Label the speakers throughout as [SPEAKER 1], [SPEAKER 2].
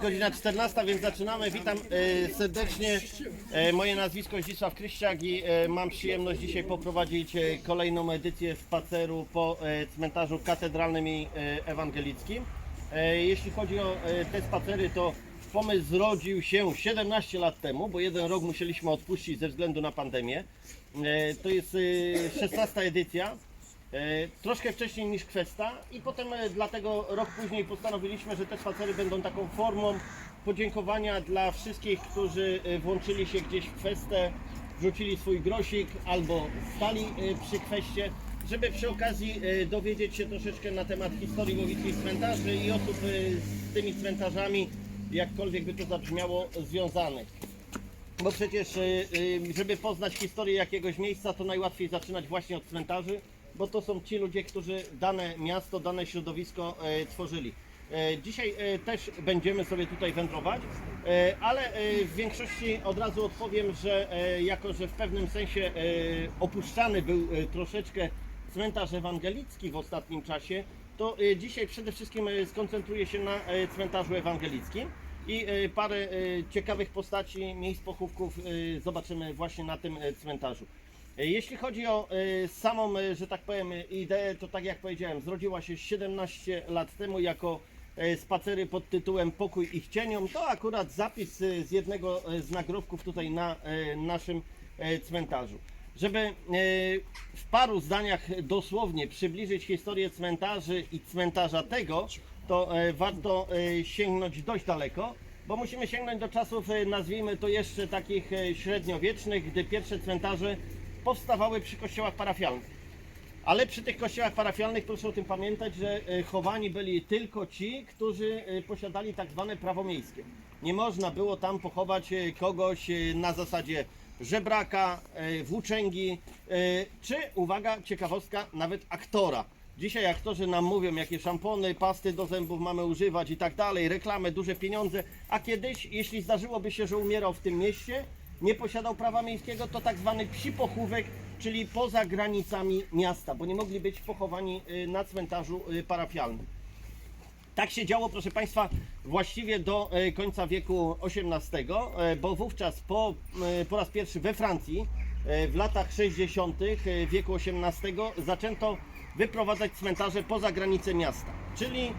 [SPEAKER 1] Godzina 14, więc zaczynamy. Witam e, serdecznie. E, moje nazwisko Zdzisław Kryściak i e, mam przyjemność dzisiaj poprowadzić e, kolejną edycję spaceru po e, cmentarzu katedralnym i e, ewangelickim. E, jeśli chodzi o e, te spacery, to pomysł zrodził się 17 lat temu, bo jeden rok musieliśmy odpuścić ze względu na pandemię. E, to jest e, 16 edycja. E, Troszkę wcześniej niż Kwesta i potem e, dlatego rok później postanowiliśmy, że te spacery będą taką formą podziękowania dla wszystkich, którzy e, włączyli się gdzieś w Kwestę, wrzucili swój grosik albo stali przy Kweście, żeby przy okazji dowiedzieć się troszeczkę na temat historii łowickich cmentarzy i osób z tymi cmentarzami, jakkolwiek by to zabrzmiało, związanych. Bo przecież, żeby poznać historię jakiegoś miejsca, to najłatwiej zaczynać właśnie od cmentarzy, bo to są ci ludzie, którzy dane miasto, dane środowisko e, tworzyli. E, Dzisiaj e, też będziemy sobie tutaj wędrować, ale w większości od razu odpowiem, że jako, że w pewnym sensie opuszczany był troszeczkę cmentarz ewangelicki w ostatnim czasie, to dzisiaj przede wszystkim skoncentruję się na cmentarzu ewangelickim i parę ciekawych postaci, miejsc pochówków zobaczymy właśnie na tym cmentarzu. E, Jeśli chodzi o e, samą, e, że tak powiem, ideę, to tak jak powiedziałem, zrodziła się 17 lat temu jako e, spacery pod tytułem Pokój ich cieniom. To akurat zapis e, z jednego e, z nagrobków tutaj na e, naszym e, cmentarzu. Żeby e, w paru zdaniach dosłownie przybliżyć historię cmentarzy i cmentarza tego, to e, warto e, sięgnąć dość daleko, bo musimy sięgnąć do czasów, nazwijmy to jeszcze takich średniowiecznych, gdy pierwsze cmentarze powstawały przy kościołach parafialnych. Ale przy tych kościołach parafialnych proszę o tym pamiętać, że e, chowani byli tylko ci, którzy e, posiadali tak zwane prawo miejskie. Nie można było tam pochować e, kogoś na zasadzie żebraka, włóczęgi, czy, uwaga, ciekawostka, nawet aktora. Dzisiaj aktorzy nam mówią, jakie szampony, pasty do zębów mamy używać i tak dalej, reklamy, duże pieniądze, a kiedyś, jeśli zdarzyłoby się, że umierał w tym mieście, nie posiadał prawa miejskiego, to tak zwany psi pochówek, czyli poza granicami miasta, bo nie mogli być pochowani y, na cmentarzu y, parafialnym. Tak się działo, proszę Państwa, właściwie do e, końca wieku XVIII, bo wówczas po, po raz pierwszy we Francji w latach 60. e, wieku XVIII zaczęto wyprowadzać cmentarze poza granice miasta. Czyli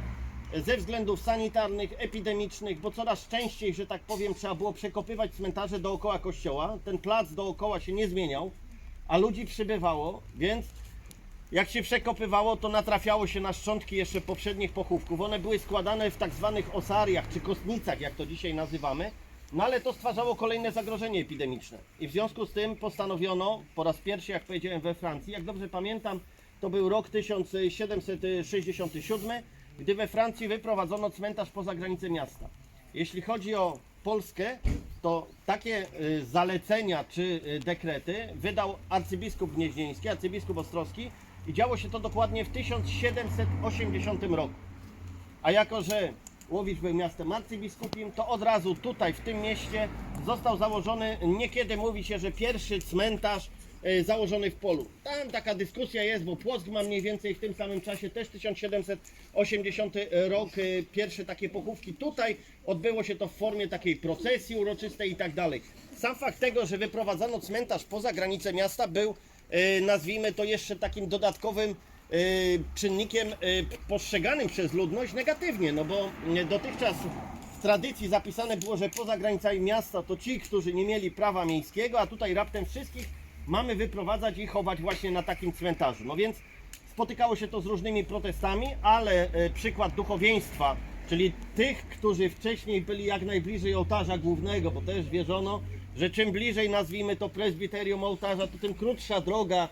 [SPEAKER 1] ze względów sanitarnych, epidemicznych, bo coraz częściej, że tak powiem, trzeba było przekopywać cmentarze dookoła kościoła. Ten plac dookoła się nie zmieniał, a ludzi przybywało, więc jak się przekopywało, to natrafiało się na szczątki jeszcze poprzednich pochówków. One były składane w tak zwanych osariach czy kostnicach, jak to dzisiaj nazywamy. No ale to stwarzało kolejne zagrożenie epidemiczne. I w związku z tym postanowiono po raz pierwszy, jak powiedziałem, we Francji, jak dobrze pamiętam, to był rok 1767, gdy we Francji wyprowadzono cmentarz poza granice miasta. Jeśli chodzi o Polskę, to takie y, zalecenia czy y, dekrety wydał arcybiskup gnieźnieński, arcybiskup ostrowski i działo się to dokładnie w 1780 roku. A jako, że Łowicz był miastem arcybiskupim, to od razu tutaj w tym mieście został założony, niekiedy mówi się, że pierwszy cmentarz założony w polu. Tam taka dyskusja jest, bo Płock ma mniej więcej w tym samym czasie też 1780 rok, e, pierwsze takie pochówki. Tutaj odbyło się to w formie takiej procesji uroczystej i tak dalej. Sam fakt tego, że wyprowadzano cmentarz poza granice miasta był, e, nazwijmy to jeszcze takim dodatkowym czynnikiem postrzeganym przez ludność negatywnie, no bo dotychczas w tradycji zapisane było, że poza granicami miasta to ci, którzy nie mieli prawa miejskiego, a tutaj raptem wszystkich mamy wyprowadzać i chować właśnie na takim cmentarzu. No więc spotykało się to z różnymi protestami, ale y, przykład duchowieństwa, czyli tych, którzy wcześniej byli jak najbliżej ołtarza głównego, bo też wierzono, że czym bliżej nazwijmy to prezbiterium ołtarza, to tym krótsza droga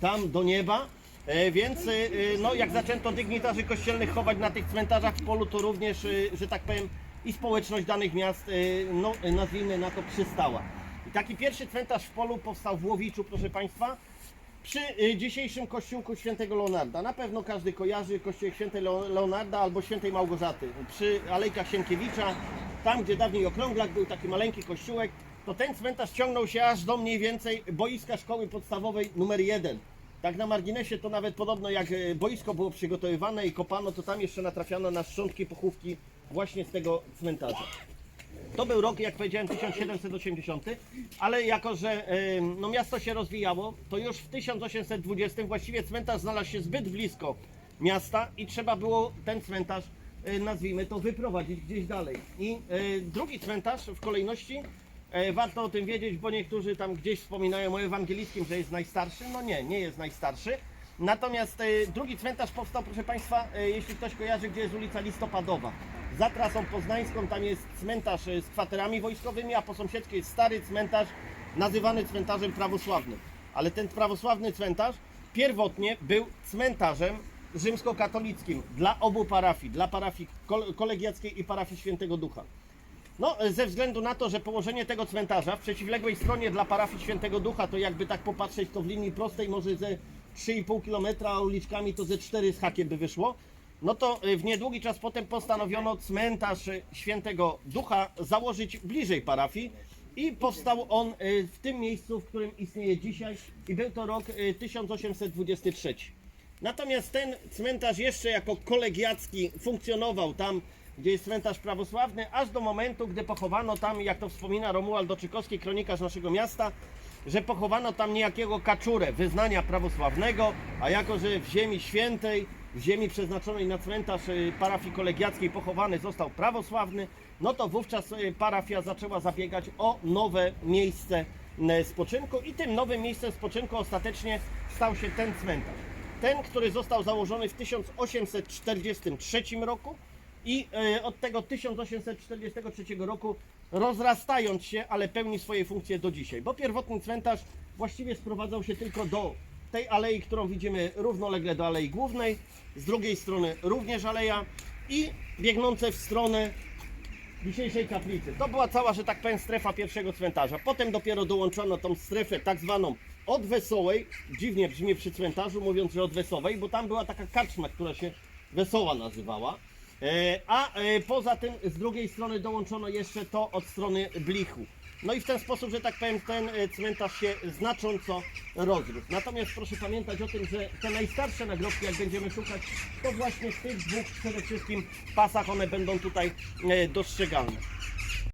[SPEAKER 1] tam do nieba. E, Więc e, e, no, jak zaczęto dygnitarzy kościelnych chować na tych cmentarzach w polu, to również, e, że tak powiem, i społeczność danych miast, e, no, e, nazwijmy na to, przystała. I taki pierwszy cmentarz w polu powstał w Łowiczu, proszę Państwa, przy e, dzisiejszym kościółku świętego Leonarda. Na pewno każdy kojarzy kościół świętej Leo- Leonarda albo świętej Małgorzaty. Przy alejkach Sienkiewicza, tam gdzie dawniej okrąglak był taki maleńki kościółek, to ten cmentarz ciągnął się aż do mniej więcej boiska szkoły podstawowej numer 1. Tak na marginesie to nawet podobno jak e, boisko było przygotowywane i kopano, to tam jeszcze natrafiano na szczątki pochówki właśnie z tego cmentarza. To był rok, jak powiedziałem, 1780, ale jako, że no, miasto się rozwijało, to już w 1820 właściwie cmentarz znalazł się zbyt blisko miasta i trzeba było ten cmentarz, e, nazwijmy to, wyprowadzić gdzieś dalej. I e, drugi cmentarz w kolejności, e, warto o tym wiedzieć, bo niektórzy tam gdzieś wspominają o ewangelickim, że jest najstarszy. No nie, nie jest najstarszy. Natomiast drugi cmentarz powstał, proszę Państwa, jeśli ktoś kojarzy, gdzie jest ulica Listopadowa. Za trasą poznańską tam jest cmentarz e, z kwaterami wojskowymi, a po sąsiedzkiej jest stary cmentarz nazywany cmentarzem prawosławnym. Ale ten prawosławny cmentarz pierwotnie był cmentarzem rzymskokatolickim dla obu parafii, dla parafii kol- kolegiackiej i parafii Świętego Ducha. No, e, ze względu na to, że położenie tego cmentarza w przeciwległej stronie dla parafii Świętego Ducha, to jakby tak popatrzeć, to w linii prostej może ze 3,5 km, a uliczkami to ze 4 z hakiem by wyszło. No to e, w niedługi czas potem postanowiono cmentarz e, Świętego Ducha założyć bliżej parafii i powstał on e, w tym miejscu, w którym istnieje dzisiaj i był to rok e, 1823. Natomiast ten cmentarz jeszcze jako kolegiacki funkcjonował tam, gdzie jest cmentarz prawosławny, aż do momentu, gdy pochowano tam, jak to wspomina Romuald Doczykowski, kronikarz naszego miasta, że pochowano tam niejakiego kaczurę wyznania prawosławnego, a jako, że w ziemi świętej, ziemi przeznaczonej na cmentarz y, parafii kolegiackiej pochowany został prawosławny, no to wówczas y, parafia zaczęła zabiegać o nowe miejsce y, spoczynku i tym nowym miejscem spoczynku ostatecznie stał się ten cmentarz. Ten, który został założony w 1843 roku i e, od tego 1843 roku rozrastając się, ale pełni swoje funkcje do dzisiaj. Bo pierwotny cmentarz właściwie sprowadzał się tylko do tej alei, którą widzimy równolegle do alei głównej, z drugiej strony również aleja i biegnące w stronę dzisiejszej kaplicy. To była cała, że tak powiem, strefa pierwszego cmentarza. Potem dopiero dołączono tą strefę tak zwaną od Wesołej. Dziwnie brzmi przy cmentarzu mówiąc, że od Wesołej, bo tam była taka karczma, która się Wesoła nazywała. E, A e, poza tym z drugiej strony dołączono jeszcze to od strony Blichu. No i w ten sposób, że tak powiem, ten e, cmentarz się znacząco rozrósł. Natomiast proszę pamiętać o tym, że te najstarsze nagrobki, jak będziemy szukać, to właśnie w tych dwóch przede wszystkim pasach one będą tutaj e, dostrzegalne.